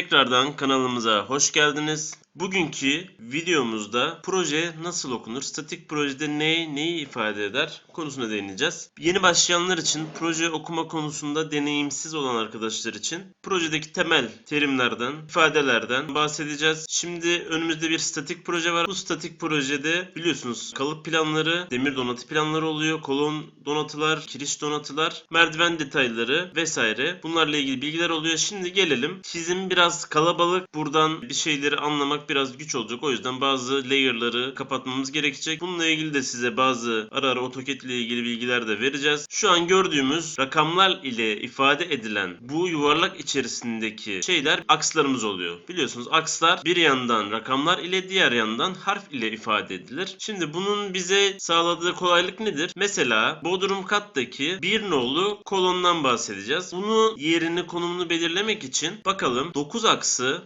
Tekrardan kanalımıza hoş geldiniz. Bugünkü videomuzda proje nasıl okunur, statik projede ne, neyi ifade eder konusuna değineceğiz. Yeni başlayanlar için proje okuma konusunda deneyimsiz olan arkadaşlar için projedeki temel terimlerden, ifadelerden bahsedeceğiz. Şimdi önümüzde bir statik proje var. Bu statik projede biliyorsunuz kalıp planları, demir donatı planları oluyor, kolon donatılar, kiriş donatılar, merdiven detayları vesaire. Bunlarla ilgili bilgiler oluyor. Şimdi gelelim. Çizim biraz kalabalık. Buradan bir şeyleri anlamak biraz güç olacak. O yüzden bazı layer'ları kapatmamız gerekecek. Bununla ilgili de size bazı ara ara AutoCAD ile ilgili bilgiler de vereceğiz. Şu an gördüğümüz rakamlar ile ifade edilen bu yuvarlak içerisindeki şeyler akslarımız oluyor. Biliyorsunuz akslar bir yandan rakamlar ile diğer yandan harf ile ifade edilir. Şimdi bunun bize sağladığı kolaylık nedir? Mesela Bodrum kattaki bir nolu kolondan bahsedeceğiz. Bunu yerini konumunu belirlemek için bakalım 9 aksı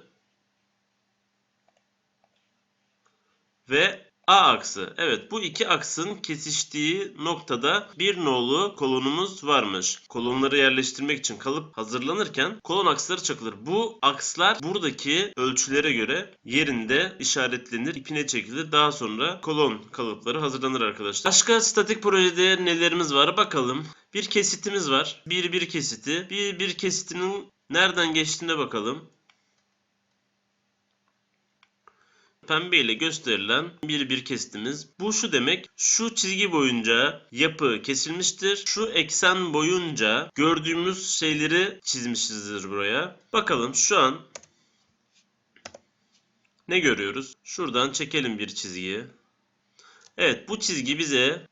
ve A aksı. Evet bu iki aksın kesiştiği noktada bir nolu kolonumuz varmış. Kolonları yerleştirmek için kalıp hazırlanırken kolon aksları çakılır. Bu akslar buradaki ölçülere göre yerinde işaretlenir, ipine çekilir. Daha sonra kolon kalıpları hazırlanır arkadaşlar. Başka statik projede nelerimiz var bakalım. Bir kesitimiz var. Bir bir kesiti. Bir bir kesitinin nereden geçtiğine bakalım. Pembe ile gösterilen bir bir kesitimiz. Bu şu demek. Şu çizgi boyunca yapı kesilmiştir. Şu eksen boyunca gördüğümüz şeyleri çizmişizdir buraya. Bakalım şu an ne görüyoruz? Şuradan çekelim bir çizgiyi. Evet bu çizgi bize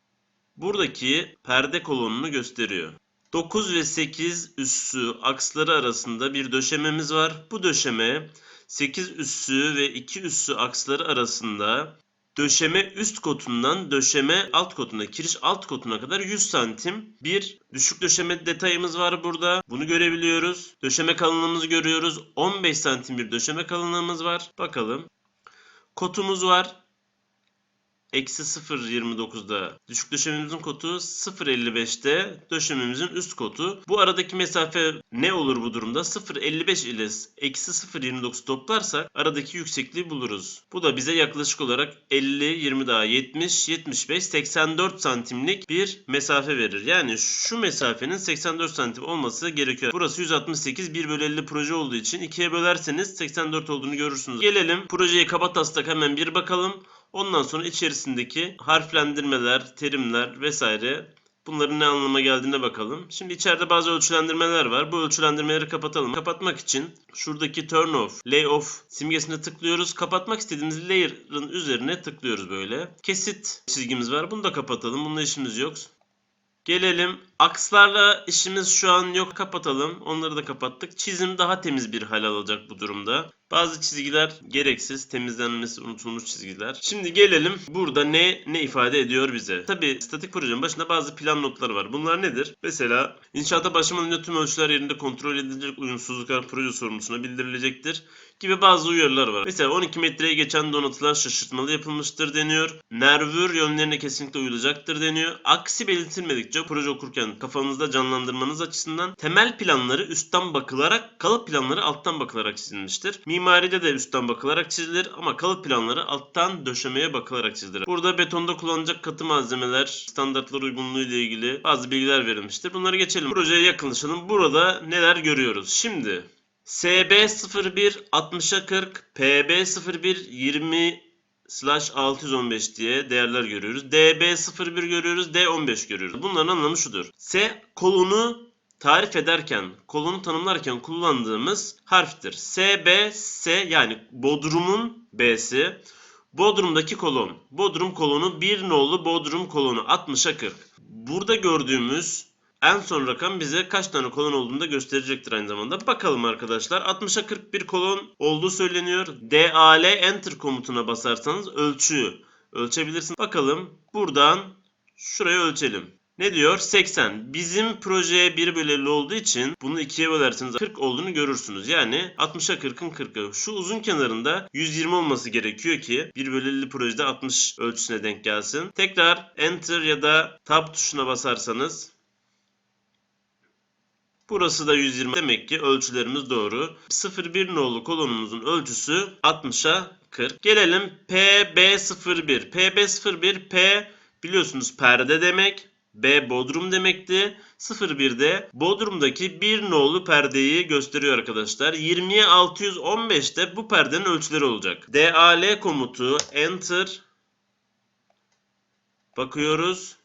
buradaki perde kolonunu gösteriyor. 9 ve 8 üssü aksları arasında bir döşememiz var. Bu döşeme 8 üssü ve 2 üssü aksları arasında döşeme üst kotundan döşeme alt kotuna, kiriş alt kotuna kadar 100 santim bir düşük döşeme detayımız var burada. Bunu görebiliyoruz. Döşeme kalınlığımızı görüyoruz. 15 santim bir döşeme kalınlığımız var. Bakalım. Kotumuz var. Eksi 0.29'da düşük döşememizin kotu 0.55'te döşememizin üst kotu. Bu aradaki mesafe ne olur bu durumda? 0.55 ile eksi 0.29 toplarsak aradaki yüksekliği buluruz. Bu da bize yaklaşık olarak 50, 20 daha 70, 75, 84 santimlik bir mesafe verir. Yani şu mesafenin 84 santim olması gerekiyor. Burası 168 1 bölü 50 proje olduğu için 2'ye bölerseniz 84 olduğunu görürsünüz. Gelelim projeye kaba taslak hemen bir bakalım. Ondan sonra içerisindeki harflendirmeler, terimler vesaire bunların ne anlama geldiğine bakalım. Şimdi içeride bazı ölçülendirmeler var. Bu ölçülendirmeleri kapatalım. Kapatmak için şuradaki turn off, lay off simgesine tıklıyoruz. Kapatmak istediğimiz layer'ın üzerine tıklıyoruz böyle. Kesit çizgimiz var. Bunu da kapatalım. Bununla işimiz yok. Gelelim. Akslarla işimiz şu an yok. Kapatalım. Onları da kapattık. Çizim daha temiz bir hal alacak bu durumda. Bazı çizgiler gereksiz, temizlenmesi unutulmuş çizgiler. Şimdi gelelim burada ne ne ifade ediyor bize. Tabi statik projenin başında bazı plan notları var. Bunlar nedir? Mesela inşaata başlamadan önce tüm ölçüler yerinde kontrol edilecek uyumsuzluklar proje sorumlusuna bildirilecektir gibi bazı uyarılar var. Mesela 12 metreye geçen donatılar şaşırtmalı yapılmıştır deniyor. Nervür yönlerine kesinlikle uyulacaktır deniyor. Aksi belirtilmedikçe proje okurken kafanızda canlandırmanız açısından temel planları üstten bakılarak kalıp planları alttan bakılarak çizilmiştir. Mimaride de üstten bakılarak çizilir ama kalıp planları alttan döşemeye bakılarak çizilir. Burada betonda kullanılacak katı malzemeler, standartlar uygunluğu ile ilgili bazı bilgiler verilmiştir. Bunları geçelim. Projeye yakınlaşalım. Burada neler görüyoruz? Şimdi SB01 60'a 40, PB01 20 slash 615 diye değerler görüyoruz. DB01 görüyoruz, D15 görüyoruz. Bunların anlamı şudur. S kolonu tarif ederken, kolonu tanımlarken kullandığımız harftir. B, S yani Bodrum'un B'si. Bodrum'daki kolon. Bodrum kolonu bir nolu Bodrum kolonu 60'a 40. Burada gördüğümüz en son rakam bize kaç tane kolon olduğunu da gösterecektir aynı zamanda. Bakalım arkadaşlar. 60'a 41 kolon olduğu söyleniyor. DAL Enter komutuna basarsanız ölçüyü ölçebilirsiniz. Bakalım buradan şuraya ölçelim. Ne diyor? 80. Bizim projeye 1 bölü 50 olduğu için bunu 2'ye bölerseniz 40 olduğunu görürsünüz. Yani 60'a 40'ın 40'ı. Şu uzun kenarında 120 olması gerekiyor ki 1 bölü 50 projede 60 ölçüsüne denk gelsin. Tekrar Enter ya da Tab tuşuna basarsanız Burası da 120. Demek ki ölçülerimiz doğru. 01 nolu kolonumuzun ölçüsü 60'a 40. Gelelim PB01. PB01 P biliyorsunuz perde demek. B Bodrum demekti. 01'de Bodrum'daki bir nolu perdeyi gösteriyor arkadaşlar. 20'ye 615'te bu perdenin ölçüleri olacak. DAL komutu enter bakıyoruz.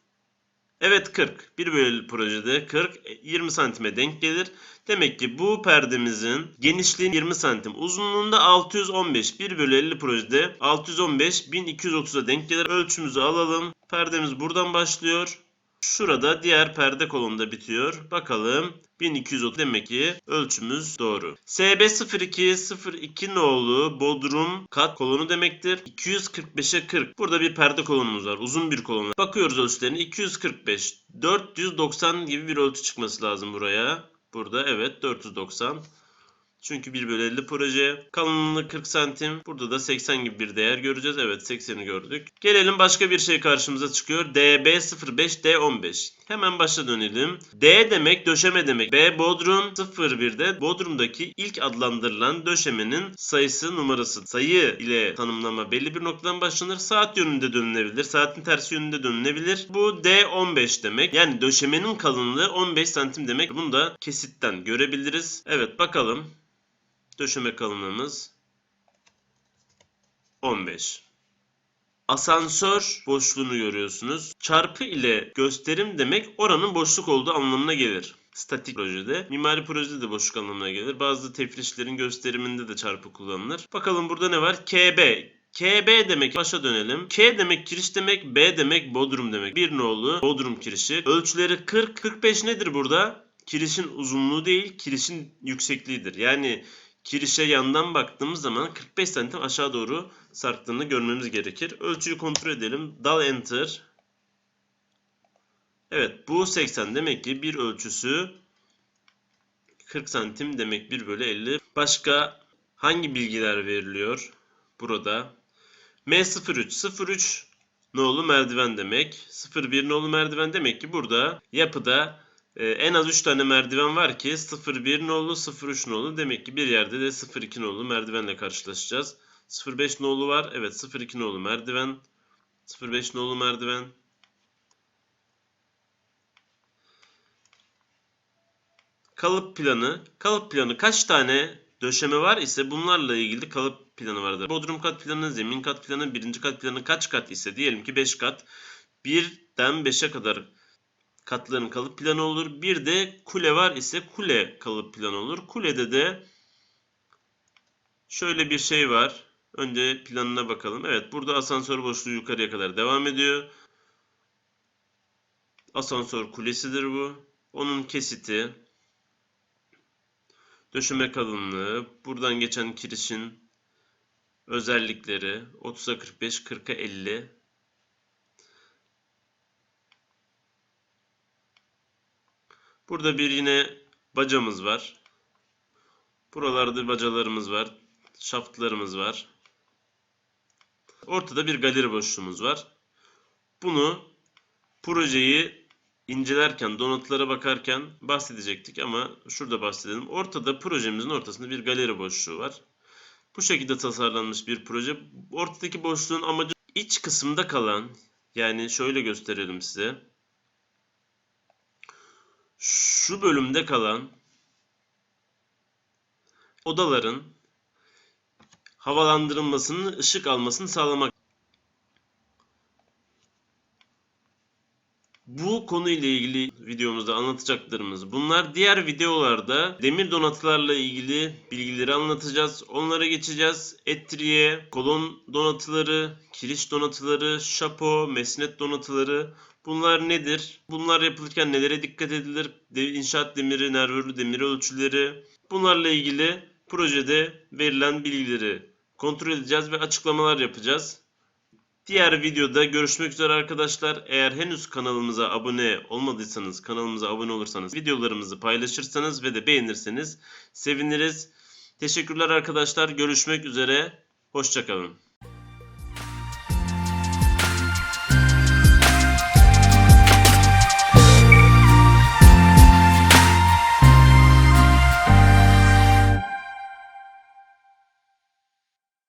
Evet 40. Bir bölü projede 40 20 santime denk gelir. Demek ki bu perdemizin genişliği 20 santim. Uzunluğunda 615. 1 bölü 50 projede 615 1230'a denk gelir. Ölçümüzü alalım. Perdemiz buradan başlıyor. Şurada diğer perde kolonunda bitiyor. Bakalım 1230 demek ki ölçümüz doğru. SB02 02 nolu Bodrum kat kolonu demektir. 245'e 40. Burada bir perde kolonumuz var. Uzun bir kolon. Bakıyoruz ölçülerine 245. 490 gibi bir ölçü çıkması lazım buraya. Burada evet 490. Çünkü 1 bölü 50 proje. Kalınlığı 40 santim. Burada da 80 gibi bir değer göreceğiz. Evet 80'i gördük. Gelelim başka bir şey karşımıza çıkıyor. DB05 D15. Hemen başa dönelim. D demek döşeme demek. B Bodrum 01'de Bodrum'daki ilk adlandırılan döşemenin sayısı numarası. Sayı ile tanımlama belli bir noktadan başlanır. Saat yönünde dönülebilir. Saatin tersi yönünde dönülebilir. Bu D15 demek. Yani döşemenin kalınlığı 15 santim demek. Bunu da kesitten görebiliriz. Evet bakalım. Döşeme kalınlığımız 15. Asansör boşluğunu görüyorsunuz. Çarpı ile gösterim demek oranın boşluk olduğu anlamına gelir. Statik projede. Mimari projede de boşluk anlamına gelir. Bazı tefrişlerin gösteriminde de çarpı kullanılır. Bakalım burada ne var? KB. KB demek başa dönelim. K demek kiriş demek, B demek bodrum demek. Bir nolu bodrum kirişi. Ölçüleri 40. 45 nedir burada? Kirişin uzunluğu değil, kirişin yüksekliğidir. Yani kirişe yandan baktığımız zaman 45 santim aşağı doğru sarktığını görmemiz gerekir. Ölçüyü kontrol edelim. Dal enter. Evet bu 80 demek ki bir ölçüsü 40 santim demek 1 bölü 50. Başka hangi bilgiler veriliyor burada? M03 03 nolu merdiven demek. 01 nolu merdiven demek ki burada yapıda ee, en az 3 tane merdiven var ki 01 nolu 03 nolu demek ki bir yerde de 02 nolu merdivenle karşılaşacağız. 05 nolu var. Evet 02 nolu merdiven. 05 nolu merdiven. Kalıp planı. Kalıp planı kaç tane döşeme var ise bunlarla ilgili kalıp planı vardır. Bodrum kat planı, zemin kat planı, birinci kat planı kaç kat ise diyelim ki 5 kat. 1'den 5'e kadar katların kalıp planı olur. Bir de kule var ise kule kalıp planı olur. Kulede de şöyle bir şey var. Önce planına bakalım. Evet burada asansör boşluğu yukarıya kadar devam ediyor. Asansör kulesidir bu. Onun kesiti. Döşeme kalınlığı. Buradan geçen kirişin özellikleri. 30'a 45, 40'a 50. Burada bir yine bacamız var. Buralarda bacalarımız var. Şaftlarımız var. Ortada bir galeri boşluğumuz var. Bunu projeyi incelerken, donatılara bakarken bahsedecektik ama şurada bahsedelim. Ortada projemizin ortasında bir galeri boşluğu var. Bu şekilde tasarlanmış bir proje. Ortadaki boşluğun amacı iç kısımda kalan yani şöyle gösterelim size şu bölümde kalan odaların havalandırılmasını, ışık almasını sağlamak. Bu konuyla ilgili videomuzda anlatacaklarımız bunlar. Diğer videolarda demir donatılarla ilgili bilgileri anlatacağız. Onlara geçeceğiz. Etriye, kolon donatıları, kiriş donatıları, şapo, mesnet donatıları. Bunlar nedir? Bunlar yapılırken nelere dikkat edilir? İnşaat demiri, nervörlü demir ölçüleri. Bunlarla ilgili projede verilen bilgileri kontrol edeceğiz ve açıklamalar yapacağız. Diğer videoda görüşmek üzere arkadaşlar. Eğer henüz kanalımıza abone olmadıysanız, kanalımıza abone olursanız, videolarımızı paylaşırsanız ve de beğenirseniz seviniriz. Teşekkürler arkadaşlar. Görüşmek üzere. Hoşçakalın.